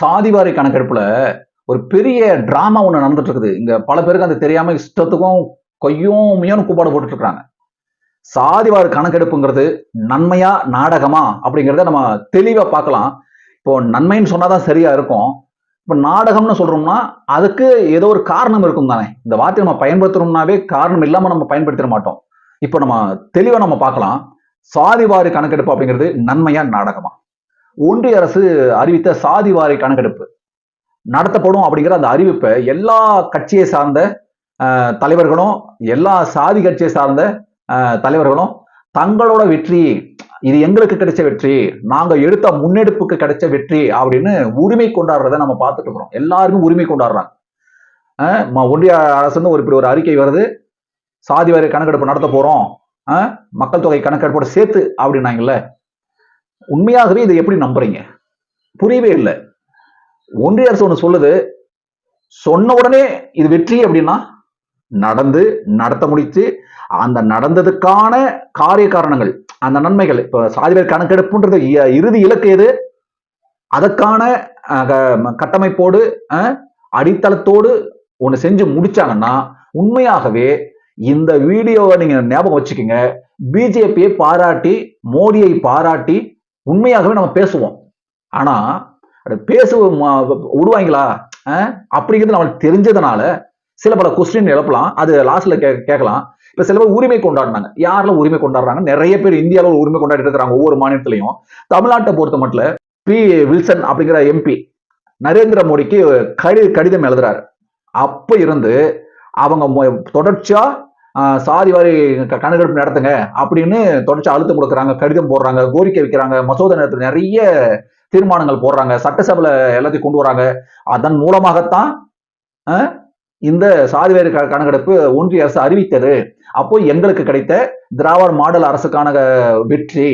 சாதிவாரி கணக்கெடுப்புல ஒரு பெரிய டிராமா ஒண்ணு நடந்துட்டு இருக்குது இங்க பல பேருக்கு அது தெரியாம இஷ்டத்துக்கும் கொய்யும் முயன்னு கூப்பாடு போட்டுட்டு இருக்காங்க சாதிவாரி கணக்கெடுப்புங்கிறது நன்மையா நாடகமா அப்படிங்கிறத நம்ம தெளிவா பார்க்கலாம். இப்போ நன்மைன்னு சொன்னாதான் சரியா இருக்கும். இப்போ நாடகம்னு சொல்றோம்னா அதுக்கு ஏதோ ஒரு காரணம் இருக்கும் தானே. இந்த வார்த்தையை நம்ம பயன்படுத்துறோம்னாவே காரணம் இல்லாம நம்ம பயன்படுத்திட மாட்டோம். இப்போ நம்ம தெளிவா நம்ம பார்க்கலாம். சாதிவாரி கணக்கெடுப்பு அப்படிங்கிறது நன்மையா நாடகமா? ஒன்றிய அரசு அறிவித்த சாதிவாரி கணக்கெடுப்பு. நடத்தப்படும் அப்படிங்கிற அந்த அறிவிப்பை எல்லா கட்சியை சார்ந்த தலைவர்களும் எல்லா சாதி கட்சியை சார்ந்த தலைவர்களும் தங்களோட வெற்றி இது எங்களுக்கு கிடைச்ச வெற்றி நாங்க எடுத்த முன்னெடுப்புக்கு கிடைச்ச வெற்றி அப்படின்னு உரிமை கொண்டாடுறத நம்ம பார்த்துட்டு இருக்கிறோம். எல்லாருமே உரிமை கொண்டாடுறாங்க. ஒன்றிய அரசு ஒரு இப்படி ஒரு அறிக்கை வருது. சாதி வாரி கணக்கெடுப்பு நடத்த போறோம். மக்கள் தொகை கணக்கெடுப்போட சேர்த்து அப்படின்னாங்கல்ல. உண்மையாகவே இதை எப்படி நம்புறீங்க? புரியவே இல்லை. ஒன்றிய அரசு ஒன்று சொல்லுது. சொன்ன உடனே இது வெற்றி அப்படின்னா நடந்து நடத்த முடித்து அந்த நடந்ததுக்கான காரிய காரணங்கள் அந்த நன்மைகள் இப்போ சாதிபேர் கணக்கெடுப்புன்றது இ- இறுதி இலக்கு எது? அதற்கான கட்டமைப்போடு அடித்தளத்தோடு ஒன்று செஞ்சு முடிச்சாங்கன்னா உண்மையாகவே இந்த வீடியோவை நீங்க ஞாபகம் வச்சுக்கோங்க. பிஜேபியை பாராட்டி மோடியை பாராட்டி உண்மையாகவே நம்ம பேசுவோம். ஆனா அது பேச விடுவாங்களா? அப்படிங்கிறது நம்மளுக்கு தெரிஞ்சதுனால சில பல கொஸ்டின் எழுப்பலாம். அது லாஸ்ட்ல கே கேட்கலாம். இப்ப சில பேர் உரிமை கொண்டாடினாங்க. யாரில் உரிமை கொண்டாடுறாங்க? நிறைய பேர் இந்தியாவில் உரிமை கொண்டாடிட்டு இருக்கிறாங்க ஒவ்வொரு மாநிலத்திலையும். தமிழ்நாட்டை பொறுத்த மட்டும் பி. வில்சன் அப்படிங்கிற எம்பி நரேந்திர மோடிக்கு கடி கடிதம் எழுதுறாரு. அப்ப இருந்து அவங்க மொ- தொடர்ச்சியா சாதி வாரி க- கணக்கெடுப்பு நடத்துங்க அப்படின்னு தொடர்ச்சி அழுத்தம் கொடுக்குறாங்க கடிதம் போடுறாங்க கோரிக்கை வைக்கிறாங்க மசோதா நேரத்தில் நிறைய தீர்மானங்கள் போடுறாங்க சட்டசபையில் எல்லாத்தையும் கொண்டு வராங்க. அதன் மூலமாகத்தான் இந்த சாதிவாரி க- கணக்கெடுப்பு ஒன்றிய அரசு அறிவித்தது. அப்போ எங்களுக்கு கிடைத்த திராவிட மாடல் அரசுக்கான வெற்றி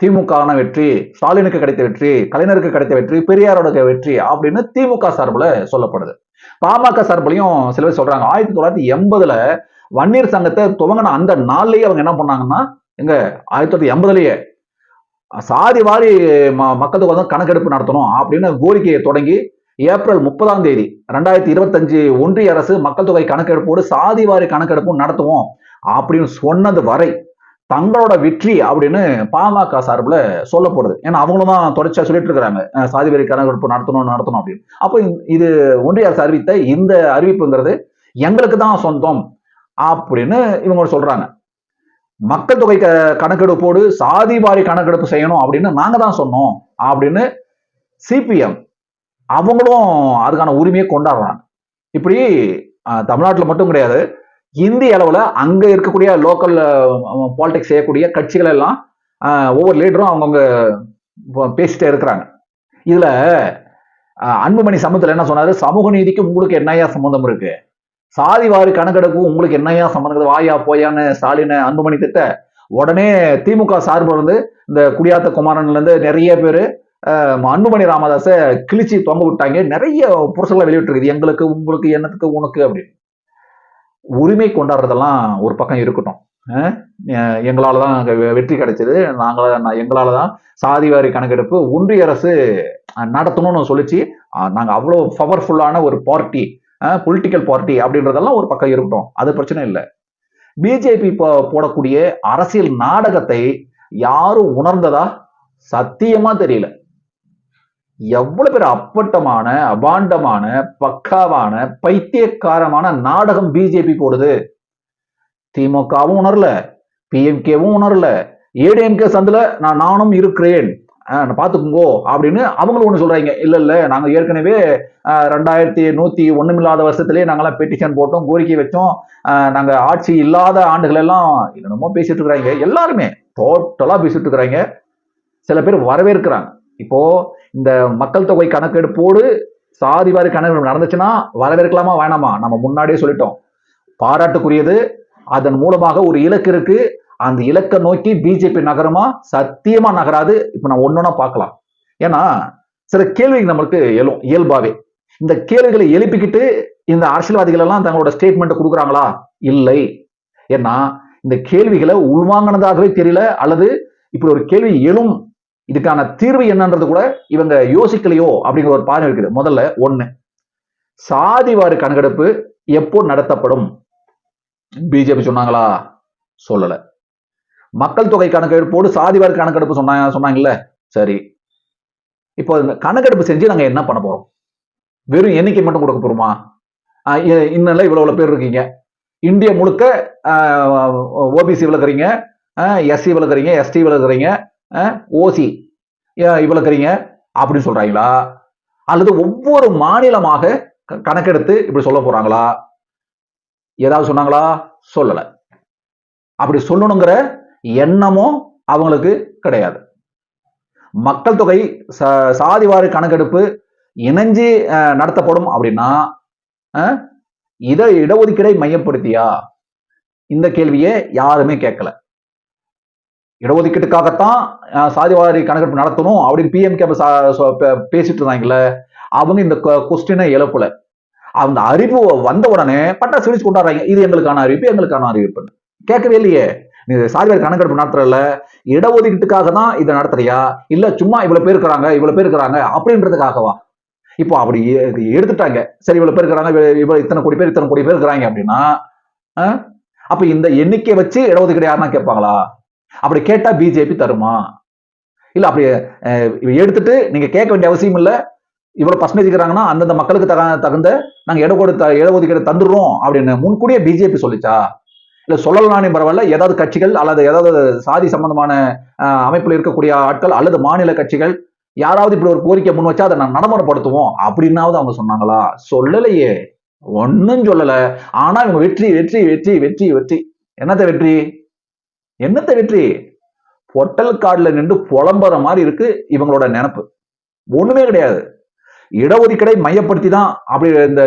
திமுகவான வெற்றி ஸ்டாலினுக்கு கிடைத்த வெற்றி கலைஞருக்கு கிடைத்த வெற்றி பெரியாரோட வெற்றி அப்படின்னு திமுக சார்பில் சொல்லப்படுது. பாமக சார்பிலையும் சில பேர் சொல்றாங்க. ஆயிரத்தி தொள்ளாயிரத்தி எண்பதுல வன்னியர் சங்கத்தை துவங்கின அந்த நாள்லயே அவங்க என்ன பண்ணாங்கன்னா எங்க ஆயிரத்தி தொள்ளாயிரத்தி எண்பதுலயே சாதி வாரி ம- மக்கள் தொகை வந்து கணக்கெடுப்பு நடத்தணும் அப்படின்னு கோரிக்கையை தொடங்கி ஏப்ரல் முப்பதாம் தேதி ரெண்டாயிரத்தி இருபத்தஞ்சு ஒன்றிய அரசு மக்கள் தொகை கணக்கெடுப்போடு சாதி வாரி கணக்கெடுப்பும் நடத்துவோம் அப்படின்னு சொன்னது வரை தங்களோட வெற்றி அப்படின்னு பாமக சார்பில் சொல்லப்படுது. ஏன்னா அவங்களும் தான் தொடர்ச்சியா சொல்லிட்டு இருக்கிறாங்க. சாதி வாரி கணக்கெடுப்பு நடத்தணும் நடத்தணும் அப்படின்னு. அப்போ இது ஒன்றிய அரசு அறிவித்த இந்த அறிவிப்புங்கிறது எங்களுக்கு தான் சொந்தம். அப்படின்னு இவங்க சொல்றாங்க. மக்கள் தொகை கணக்கெடுப்போடு சாதி வாரி கணக்கெடுப்பு செய்யணும் அப்படின்னு நாங்க தான் சொன்னோம் அப்படின்னு சிபிஎம் அவங்களும் அதுக்கான உரிமையை கொண்டாடுறாங்க. இப்படி தமிழ்நாட்டில் மட்டும் கிடையாது இந்திய அளவில் அங்கே இருக்கக்கூடிய லோக்கல் பாலிடிக்ஸ் செய்யக்கூடிய கட்சிகள் எல்லாம் ஒவ்வொரு லீடரும் அவங்கவுங்க பேசிட்டே இருக்கிறாங்க. இதில் அன்புமணி சமூகத்துல என்ன சொன்னார்? சமூக நீதிக்கு உங்களுக்கு என்னையா சம்மந்தம் இருக்குது சாதி வாரி கணக்கெடுப்பு உங்களுக்கு என்னையா சம்பந்தம் வாயா போயான்னு ஸ்டாலினை அன்புமணி திட்ட உடனே திமுக சார்பில் இருந்து இந்த குடியாத்த குமாரன்லேருந்து நிறைய பேர் அன்புமணி ராமதாஸை கிழிச்சு தொங்க விட்டாங்க. நிறைய புருஷங்களை வெளியிட்டிருக்குது. எங்களுக்கு உங்களுக்கு என்னத்துக்கு உனக்கு அப்படின்னு. உரிமை கொண்டாடுறதெல்லாம் ஒரு பக்கம் இருக்கட்டும். எங்களால் எங்களால தான் வெ- வெற்றி கிடைச்சது. நாங்கள எங்களால் எங்களால தான் சாதிவாரி கணக்கெடுப்பு ஒன்றிய அரசு நடத்தணும்னு சொல்லிச்சு. நாங்கள் அவ்வளோ பவர்ஃபுல்லான ஒரு பார்ட்டி பொலிட்டிக்கல் பார்ட்டி அப்படின்றதெல்லாம் ஒரு பக்கம் இருக்கட்டும். அது பிரச்சனை இல்லை. பிஜேபி போடக்கூடிய அரசியல் நாடகத்தை யாரும் உணர்ந்ததா? சத்தியமா தெரியல. எவ்வளவு பேர் அப்பட்டமான அபாண்டமான பக்காவான பைத்தியக்காரமான நாடகம் பிஜேபி போடுது. திமுகவும் உணரல பிஎம்கேவும் உணரல ஏடிஎம்கே சந்தில நான் நானும் இருக்கிறேன். அஹ் பாத்துக்குங்கோ அப்படின்னு அவங்களும் ஒன்று சொல்கிறாங்க இல்லை இல்லை நாங்கள் ஏற்கனவே ரெண்டாயிரத்தி நூற்றி ஒன்றுமில்லாத வருஷத்துலேயே நாங்கள்லாம் பெட்டிஷன் போட்டோம் கோரிக்கை வச்சோம். நாங்கள் ஆட்சி இல்லாத ஆண்டுகளெல்லாம் என்னென்னமோ இருக்கிறாங்க. எல்லாருமே டோட்டலாக பேசிகிட்டு இருக்கிறாங்க. சில பேர் வரவேற்கிறாங்க. இப்போது இந்த மக்கள் தொகை கணக்கெடுப்போடு சாதி வாரி கணக்கெடுப்பு நடந்துச்சுன்னா வரவேற்கலாமா வேணாமா? நம்ம முன்னாடியே சொல்லிட்டோம். பாராட்டுக்குரியது. அதன் மூலமாக ஒரு இலக்கு இருக்குது அந்த இலக்கை நோக்கி பிஜேபி நகரமா? சத்தியமா நகராது. இப்ப நான் ஒன்னொன்னா பார்க்கலாம். ஏன்னா சில கேள்விகள் நம்மளுக்கு எழும் இயல்பாவே. இந்த கேள்விகளை எழுப்பிக்கிட்டு இந்த அரசியல்வாதிகள் எல்லாம் தங்களோட ஸ்டேட்மெண்ட் கொடுக்குறாங்களா? இல்லை. ஏன்னா இந்த கேள்விகளை உள்வாங்கினதாகவே தெரியல அல்லது இப்படி ஒரு கேள்வி எழும் இதுக்கான தீர்வு என்னன்றது கூட இவங்க யோசிக்கலையோ அப்படிங்கிற ஒரு பார்வை இருக்குது. முதல்ல ஒண்ணு சாதிவாரி கணக்கெடுப்பு எப்போ நடத்தப்படும்? பிஜேபி சொன்னாங்களா? சொல்லலை. மக்கள் தொகை கணக்கெடுப்போடு சாதிவாரி கணக்கெடுப்பு சொன்னாங்க சொன்னாங்கல்ல? சரி. இப்போ கணக்கெடுப்பு செஞ்சு நாங்க என்ன பண்ண போறோம்? வெறும் எண்ணிக்கை மட்டும் கொடுக்க போறோமா? இன்னும் இவ்வளவு இவ்வளவு பேர் இருக்கீங்க. இந்தியா முழுக்க ஓபிசி விளக்குறீங்க எஸ்சி விளக்குறீங்க எஸ்டி விளக்குறீங்க ஓசி விளக்குறீங்க. அப்படின்னு சொல்றாங்களா? அல்லது ஒவ்வொரு மாநிலமாக க- கணக்கெடுத்து இப்படி சொல்ல போறாங்களா? ஏதாவது சொன்னாங்களா? சொல்லல. அப்படி சொல்லணுங்கிற எண்ணமும் அவங்களுக்கு கிடையாது. மக்கள் தொகை ச- சாதிவாரி கணக்கெடுப்பு இணைஞ்சு நடத்தப்படும் அப்படின்னா இதை இடஒதுக்கீடை மையப்படுத்தியா? இந்த கேள்வியை யாருமே கேட்கல. இடஒதுக்கீட்டுக்காகத்தான் சாதிவாரி கணக்கெடுப்பு நடத்தணும் அப்படின்னு பிஎம் பிஎம்கே பேசிட்டு இருந்தாங்கல்ல அவங்க இந்த கொஸ்டினை எழுப்பல. அந்த அறிவு வந்த உடனே பட்டா சிரிச்சு கொண்டாடுறாங்க. இது எங்களுக்கான அறிவிப்பு எங்களுக்கான அறிவிப்பு கேட்கவே இல்லையே. சாதிவாரி கணக்கெடுப்பு நடத்துறல இடஒதுக்கீட்டுக்காக தான் இதை நடத்துறியா? இல்ல சும்மா இவ்வளவு பேர் இருக்கிறாங்க இவ்வளவு பேர் இருக்கிறாங்க அப்படின்றதுக்காகவா? இப்போ அப்படி எடுத்துட்டாங்க. சரி இவ்வளவு பேர் இருக்கிறாங்க இவ்வளவு இத்தனை கோடி பேர் இத்தனை கோடி பேர் இருக்கிறாங்க அப்படின்னா அப்ப இந்த எண்ணிக்கை வச்சு இடஒதுக்கீடு யாருன்னா கேட்பாங்களா? அப்படி கேட்டா பிஜேபி தருமா? இல்ல அப்படி எடுத்துட்டு நீங்க கேட்க வேண்டிய அவசியம் இல்ல. இவ்வளவு பர்சன்டேஜ் இருக்கிறாங்கன்னா அந்தந்த மக்களுக்கு தக தகுந்த நாங்க இட இடஒதுக்கீடு தந்துடுறோம் அப்படின்னு முன்கூடியே பிஜேபி சொல்லிச்சா? இல்ல சொல்லலானே பரவாயில்ல. ஏதாவது கட்சிகள் அல்லது ஏதாவது சாதி சம்பந்தமான அமைப்பில் அமைப்புல இருக்கக்கூடிய ஆட்கள் அல்லது மாநில கட்சிகள் யாராவது இப்படி ஒரு கோரிக்கை முன் வச்சா அதை நான் நடைமுறைப்படுத்துவோம் அப்படின்னாவது அவங்க சொன்னாங்களா? சொல்லலையே. ஒன்னும் சொல்லல. ஆனா இவங்க வெற்றி வெற்றி வெற்றி வெற்றி வெற்றி. என்னத்த வெற்றி? என்னத்த வெற்றி? பொட்டல் காடுல நின்று புலம்புற மாதிரி இருக்கு இவங்களோட நினப்பு. ஒண்ணுமே கிடையாது. இடஒதுக்கீடை மையப்படுத்தி தான் அப்படி இந்த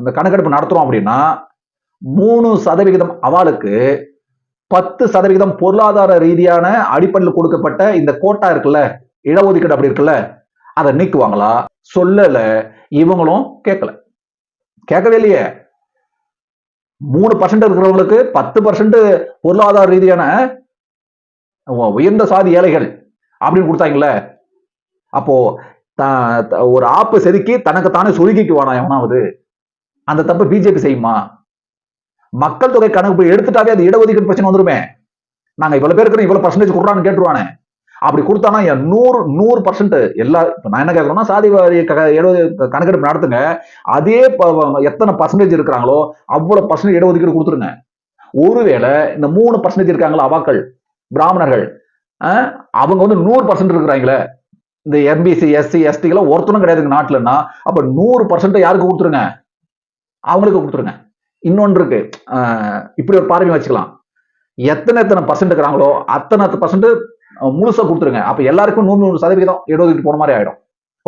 இந்த கணக்கெடுப்பு நடத்துறோம் அப்படின்னா மூணு சதவிகிதம் அவளுக்கு பத்து சதவிகிதம் பொருளாதார ரீதியான அடிப்படையில் கொடுக்கப்பட்ட இந்த கோட்டா இருக்குல்ல இடஒதுக்கீடு அப்படி இருக்குல்ல அதை நீக்குவாங்களா? சொல்லல. இவங்களும் கேட்கல. கேட்கவே இல்லையே. மூணு பர்சன்ட் இருக்கிறவங்களுக்கு பத்து பர்சன்ட் பொருளாதார ரீதியான உயர்ந்த சாதி ஏழைகள் அப்படின்னு கொடுத்தாங்கல்ல. அப்போ த- ஒரு ஆப்பு செதுக்கி தனக்கு தானே சுருக்கிக்கு எவனாவது? அந்த தப்பு பிஜேபி செய்யுமா? மக்கள் தொகை கணக்கு எடுத்துட்டாவே அது இடஒதுக்கீடு பிரச்சனை வந்துருமே. நாங்க இவ்வளவு பேருக்கு இவ்வளவு பர்சன்டேஜ் கொடுறான்னு கேட்டுருவானே. அப்படி கொடுத்தானா என் நூறு நூறு பர்சன்ட் எல்லா இப்ப நான் என்ன கேட்கறேன்னா சாதி வாரி க- கணக்கெடுப்பு நடத்துங்க. அதே ப- எத்தனை பர்சன்டேஜ் இருக்கிறாங்களோ அவ்வளவு பர்சன்டேஜ் இடஒதுக்கீடு கொடுத்துருங்க. ஒருவேளை இந்த மூணு பர்சன்டேஜ் இருக்காங்களா அவாக்கள் பிராமணர்கள் அவங்க வந்து நூறு பர்சன்ட் இருக்கிறாங்களே. இந்த எம்பிசி எஸ்சி எஸ்டிக்கெல்லாம் ஒருத்தனும் கிடையாதுங்க நாட்டுலன்னா அப்ப நூறு பர்சன்ட் யாருக்கு கொடுத்துருங்க? அவங்களுக்கு கொடுத்துருங்க. இன்னொன்று இருக்கு இப்படி ஒரு பார்வை வச்சுக்கலாம். எத்தனை எத்தனை பர்சன்ட் இருக்கிறாங்களோ அத்தனை பர்சன்ட் முழுசா கொடுத்துருங்க. அப்ப எல்லாருக்கும் நூறு நூறு சதவீதம் இடஒதுக்கீடு போன மாதிரி ஆயிடும்.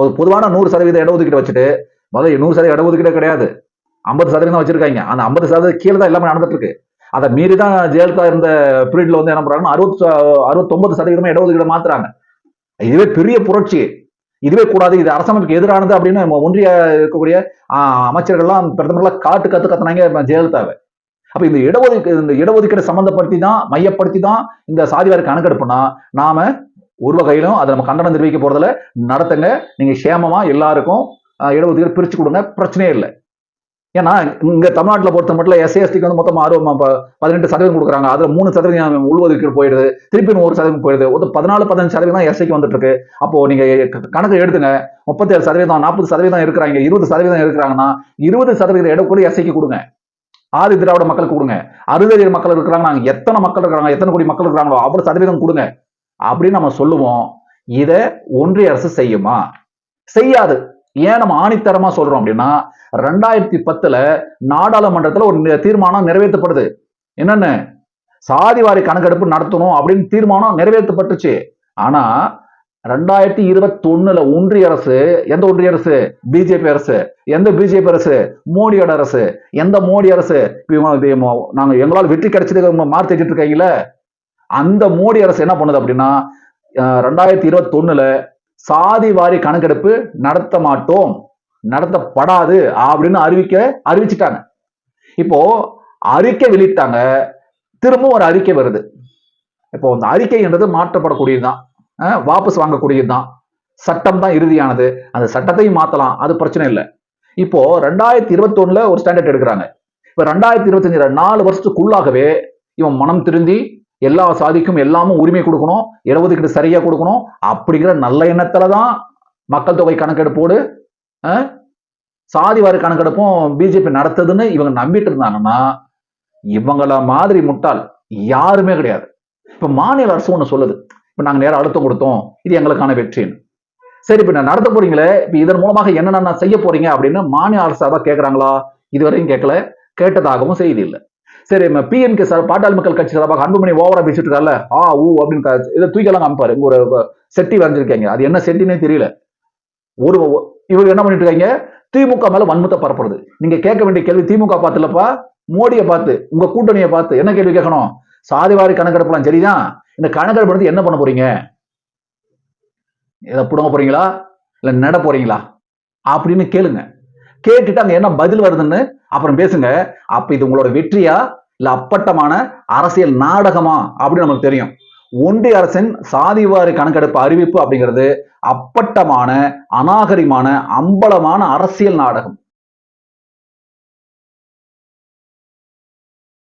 ஒரு பொதுவான நூறு சதவீதம் இடஒதுக்கீடு வச்சுட்டு முதல்ல நூறு சதவீதம் இடஒதுக்கீடே கிடையாது. ஐம்பது சதவீதம் வச்சிருக்காங்க. அந்த ஐம்பது சதவீதம் கீழே தான் எல்லாமே நடந்துட்டு இருக்கு அதை மீறி தான் ஜெயலலிதா இருந்த பீரியட்ல வந்து என்ன பண்றாங்கன்னா அறுபத்தி அறுபத்தொன்பது சதவீதமா இடஒதுக்கீடு மாத்துறாங்க. இதுவே பெரிய புரட்சி. இதுவே கூடாது இது அரசமைப்புக்கு எதிரானது அப்படின்னு நம்ம ஒன்றிய இருக்கக்கூடிய அமைச்சர்கள்லாம் பிரதமர்லாம் காட்டு கத்து கத்துனாங்க ஜெயலலிதாவை. அப்ப இந்த இடஒதுக்கீடு இந்த இடஒதுக்கீடு சம்பந்தப்படுத்தி தான் மையப்படுத்தி தான் இந்த சாதிவாரி கணக்கெடுப்புனா நாம ஒரு வகையிலும் அதை நம்ம கண்டனம் தெரிவிக்க போறதுல நடத்துங்க நீங்க சேமமா எல்லாருக்கும் இடஒதுக்கீடு பிரிச்சு கொடுங்க பிரச்சனையே இல்லை. ஏன்னா இங்க தமிழ்நாட்டுல பொறுத்த மட்டும் எஸ்சிஎஸ்டிக்கு வந்து மொத்தம் ஆறு பதினெட்டு சதவீதம் கொடுக்குறாங்க. அதுல மூணு சதவீதம் உள்ஒதுக்கீடு போயிடுது. திருப்பி ஒரு சதவீதம் போயிடுது. ஒரு பதினாலு பதினஞ்சு சதவீதம் தான் எஸ்சிக்கு வந்துட்டு இருக்கு அப்போ நீங்க கணக்கு எடுத்துங்க. முப்பத்தேழு சதவீதம் நாற்பது சதவீதம் இருக்கிறாங்க. இருபது சதவீதம் இருக்கிறாங்கன்னா இருபது சதவீதம் இடம் கூட எஸ்சிக்கு கொடுங்க. ஆதி திராவிட மக்களுக்கு கொடுங்க. அறுதறிய மக்கள் இருக்கிறாங்க நாங்க எத்தனை மக்கள் இருக்கிறாங்க எத்தனை கோடி மக்கள் இருக்கிறாங்களோ அவ்வளவு சதவீதம் கொடுங்க. அப்படின்னு நம்ம சொல்லுவோம். இதை ஒன்றிய அரசு செய்யுமா? செய்யாது. ஏன் நம்ம ஆணித்தரமா சொல்றோம் அப்படின்னா ரெண்டாயிரத்தி பத்துல நாடாளுமன்றத்துல ஒரு தீர்மானம் நிறைவேற்றப்படுது. என்னென்ன? சாதிவாரி கணக்கெடுப்பு நடத்தணும் அப்படின்னு தீர்மானம் நிறைவேற்றப்பட்டுச்சு. ஆனா ரெண்டாயிரத்தி இருபத்தி ஒண்ணுல ஒன்றிய அரசு எந்த ஒன்றிய அரசு? பிஜேபி அரசு. எந்த பிஜேபி அரசு? மோடியோட அரசு. எந்த மோடி அரசு? நாங்க எங்களால் வெற்றி கிடைச்சது மார்க் தேடிட்டு இருக்கீங்களே அந்த மோடி அரசு என்ன பண்ணுது அப்படின்னா ரெண்டாயிரத்தி இருபத்தி ஒண்ணுல சாதி வாரி கணக்கெடுப்பு நடத்த மாட்டோம் நடத்தப்படாது அப்படின்னு அறிவிக்க அறிவிச்சிட்டாங்க. இப்போ அறிக்கை வெளியிட்டாங்க திரும்பவும் ஒரு அறிக்கை வருது. இப்போ அந்த அறிக்கைன்றது மாற்றப்படக்கூடியதுதான். வாபஸ் வாங்கக்கூடியது தான் சட்டம் தான் இறுதியானது. அந்த சட்டத்தையும் மாத்தலாம் அது பிரச்சனை இல்லை. இப்போ ரெண்டாயிரத்தி இருபத்தி ஒரு ஸ்டாண்டர்ட் எடுக்கிறாங்க. இப்ப ரெண்டாயிரத்தி இருபத்தஞ்சு நாலு வருஷத்துக்குள்ளாகவே இவன் மனம் திருந்தி எல்லா சாதிக்கும் எல்லாமும் உரிமை கொடுக்கணும் இடஒதுக்கீடு சரியா கொடுக்கணும் அப்படிங்கிற நல்ல எண்ணத்துல தான் மக்கள் தொகை கணக்கெடுப்போடு அஹ், சாதிவாரி கணக்கெடுப்பும் பிஜேபி நடத்துதுன்னு இவங்க நம்பிட்டு இருந்தாங்கன்னா இவங்கள மாதிரி முட்டாள் யாருமே கிடையாது. இப்ப மாநில அரசு ஒண்ணு சொல்லுது. இப்ப நாங்க நேரம் அழுத்தம் கொடுத்தோம். இது எங்களுக்கான வெற்றின்னு. சரி இப்ப நான் நடத்த போறீங்களே இப்ப இதன் மூலமாக என்னென்ன செய்ய போறீங்க அப்படின்னு மாநில அரசு கேட்கறாங்களா இதுவரையும் கேட்கல கேட்டதாகவும் செய்தி இல்லை சரி பிஎன்கே சார் பாட்டாளி மக்கள் கட்சி சார்பாக அன்புமணி ஓவரா பேசிட்டு இருக்காருல்ல ஆ ஊ அப்படின்னு இதை தூக்கலாம் காமிப்பாரு. இங்க ஒரு செட்டி வரைஞ்சிருக்கீங்க. அது என்ன செட்டினே தெரியல. ஒரு இவங்க என்ன பண்ணிட்டு இருக்காங்க திமுக மேல வன்மத்தை பரப்புறது. நீங்க கேட்க வேண்டிய கேள்வி திமுக பார்த்துலப்பா? மோடியை பார்த்து உங்க கூட்டணியை பார்த்து என்ன கேள்வி கேட்கணும்? சாதிவாரி கணக்கெடுப்பலாம் சரிதான் இந்த கணக்கெடுப்பு என்ன பண்ண போறீங்க? இதை பிடுங்க போறீங்களா? இல்ல நட போறீங்களா? அப்படின்னு கேளுங்க. கேட்டுட்டு அங்க என்ன பதில் வருதுன்னு அப்புறம் பேசுங்க. அப்ப இது உங்களோட வெற்றியா? இல்ல அப்பட்டமான அரசியல் நாடகமா? அப்படின்னு நமக்கு தெரியும். ஒன்றிய அரசின் சாதிவாரி கணக்கெடுப்பு அறிவிப்பு அப்படிங்கிறது அப்பட்டமான அநாகரிகமான அம்பலமான அரசியல் நாடகம்.